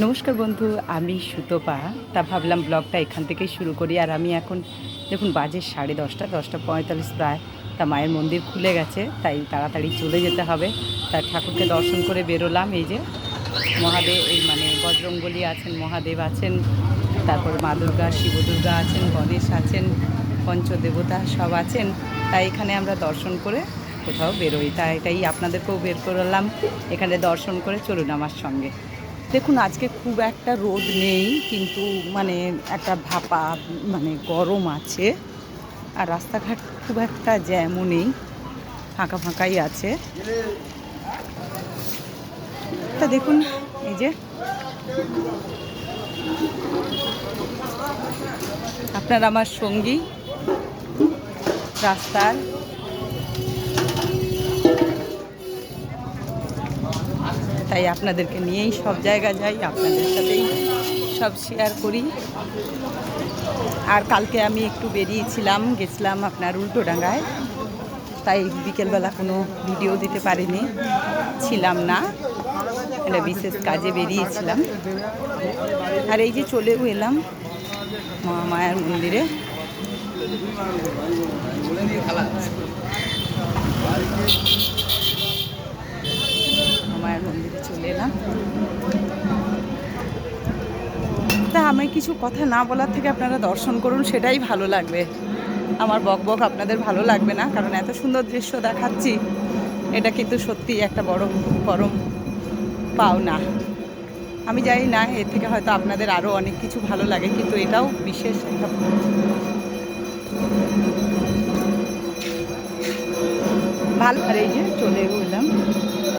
নমস্কার বন্ধু, আমি সুতপা। তা ভাবলাম ব্লগটা এখান থেকেই শুরু করি। আর আমি এখন, দেখুন, বাজে সাড়ে দশটা দশটা পঁয়তাল্লিশ প্রায়। তা মায়ের মন্দির খুলে গেছে, তাই তাড়াতাড়ি চলে যেতে হবে। তা ঠাকুরকে দর্শন করে বেরোলাম, এই যে মহাদেব, এই মানে বজরঙ্গলী আছেন, মহাদেব আছেন। তারপর মা দুর্গা, শিব দুর্গা আছেন, গণেশ আছেন, পঞ্চদেবতা সব আছেন। তাই এখানে আমরা দর্শন করে কোথাও বেরোই। তাই এটাই আপনাদেরকেও বের করলাম। এখানে দর্শন করে চলুন আমার সঙ্গে। দেখুন, আজকে খুব একটা রোদ নেই, কিন্তু মানে একটা ভাপা মানে গরম আছে। আর রাস্তাঘাট খুব একটা জ্যামও নেই, ফাঁকা ফাঁকাই আছে। তা দেখুন, এই যে। আপনার আমার সঙ্গী, রাস্তার তাই আপনাদেরকে নিয়েই সব জায়গা যাই, আপনাদের সাথেই সব শেয়ার করি। আর কালকে আমি একটু বেরিয়েছিলাম, গেছিলাম আপনার উল্টোডাঙ্গায়। তাই বিকেলবেলা কোনো ভিডিও দিতে পারিনি, ছিলাম না। একটা বিশেষ কাজে বেরিয়েছিলাম। আর এই যে চলেও এলাম মা মহামায়ার মন্দিরে। মায়ের এলাম তা আমি কিছু কথা না বলার থেকে আপনারা দর্শন করুন, সেটাই ভালো লাগবে। আমার বক বক আপনাদের ভালো লাগবে না, কারণ এত সুন্দর দৃশ্য দেখাচ্ছি, এটা কিন্তু সত্যি একটা বড়, পরম পাওনা। আমি জানি না, এর থেকে হয়তো আপনাদের আরও অনেক কিছু ভালো লাগে, কিন্তু এটাও বিশেষ একটা ভালো, আর এই যে চলে এলাম।